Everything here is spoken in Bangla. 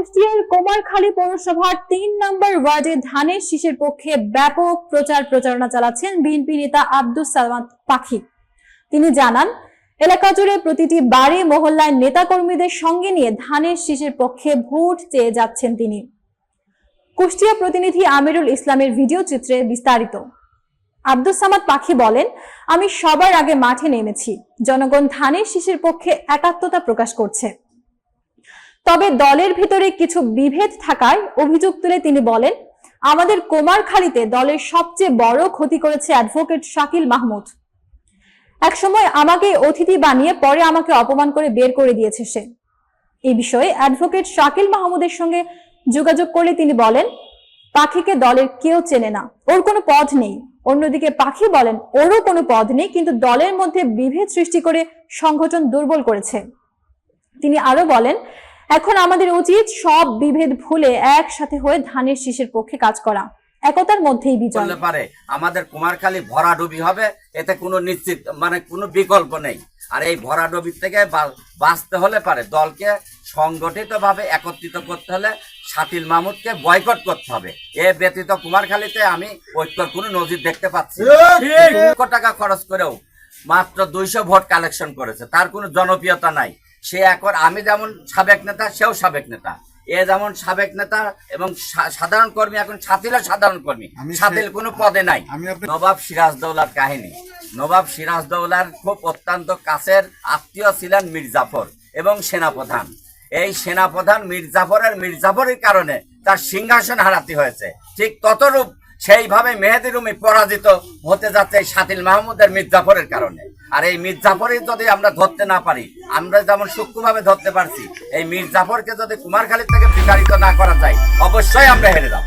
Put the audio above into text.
কুষ্টিয়ার কোমারখালী পৌরসভার তিন নম্বর ওয়ার্ডে ধানের শীষের পক্ষে ব্যাপক প্রচার প্রচারণা চালাচ্ছেন বিএনপি নেতা আব্দুস সালাম পাখি। তিনি জানান, এলাকা জুড়ে প্রতিটি বাড়ি, মহল্লায় নেতাকর্মীদের সঙ্গে নিয়ে ধানের শীষের পক্ষে ভোট চেয়ে যাচ্ছেন তিনি। কুষ্টিয়া প্রতিনিধি আমিরুল ইসলামের ভিডিও চিত্রে বিস্তারিত। আব্দুস সামাদ পাখি বলেন, আমি সবার আগে মাঠে নেমেছি। জনগণ ধানের শীষের পক্ষে একাত্মতা প্রকাশ করছে। তবে দলের ভিতরে কিছু বিভেদ থাকায় অভিযোগ তুলে তিনি বলেন, আমাদের কোমারখালীতে দলের সবচেয়ে বড় ক্ষতি করেছে অ্যাডভোকেট শাকিল মাহমুদ। একসময় আমাকে অতিথি বানিয়ে পরে আমাকে অপমান করে বের করে দিয়েছে সে। এই বিষয়ে অ্যাডভোকেট শাকিল মাহমুদের সঙ্গে যোগাযোগ করলে তিনি বলেন, পাখিকে দলের কেউ চেনে না, ওর কোনো পদ নেই। অন্যদিকে পাখি বলেন, ওরও কোনো পদ নেই, কিন্তু দলের মধ্যে বিভেদ সৃষ্টি করে সংগঠন দুর্বল করেছে। তিনি আরও বলেন এখন আমাদের উচিত সব বিভেদ ভুলে একসাথে হয়ে ধানের শীষের পক্ষে কাজ করা। একতার মধ্যেই বিজয়। পারে। আমাদের কুমারখালী ভরাডুবি হবে এতে কোনো নিশ্চিত মানে কোনো বিকল্প নেই। আর এই ভরাডুবির থেকে বাঁচতে হলে পারে। দলকে সংগঠিত ভাবে একত্রিত করতে হলে শাকিল মাহমুদকে বয়কট করতে হবে। এ ব্যতীত কুমারখালীতে আমি ঐক্যর কোনো নজির দেখতে পাচ্ছি। লক্ষ টাকা খরচ করেও মাত্র দুইশো ভোট কালেকশন করেছে। তার কোনো জনপ্রিয়তা নাই। সে এখন আমি যেমন সাবেক নেতা সেও সাবেক নেতা। এ যেমন সাবেক নেতা এবং সাধারণ কর্মী এখন ছাতিলা সাধারণ কর্মী। ছাতিল কোনো পদে নাই। নবাব সিরাজদৌলার কাহিনী। নবাব সিরাজদৌলার খুব অত্যন্ত কাছের আত্মীয় ছিলেন মীর জাফর এবং সেনাপ্রধান। এই সেনাপ্রধান মীর জাফরের মীর জাফরের কারণে তার সিংহাসন হারাতে হয়েছে। ঠিক ততরূপ সেইভাবে মেহেদি রুমি পরাজিত হতে যাচ্ছে এই সাতিল মাহমুদের মির্জাফরের কারণে। আর এই মির্জাফরই যদি আমরা ধরতে না পারি, আমরা যেমন সূক্ষ্মভাবে ধরতে পারছি, এই মির্জাফরকে যদি কুমারখালীর থেকে বিতাড়িত না করা যায়, অবশ্যই আমরা হেরে যাব।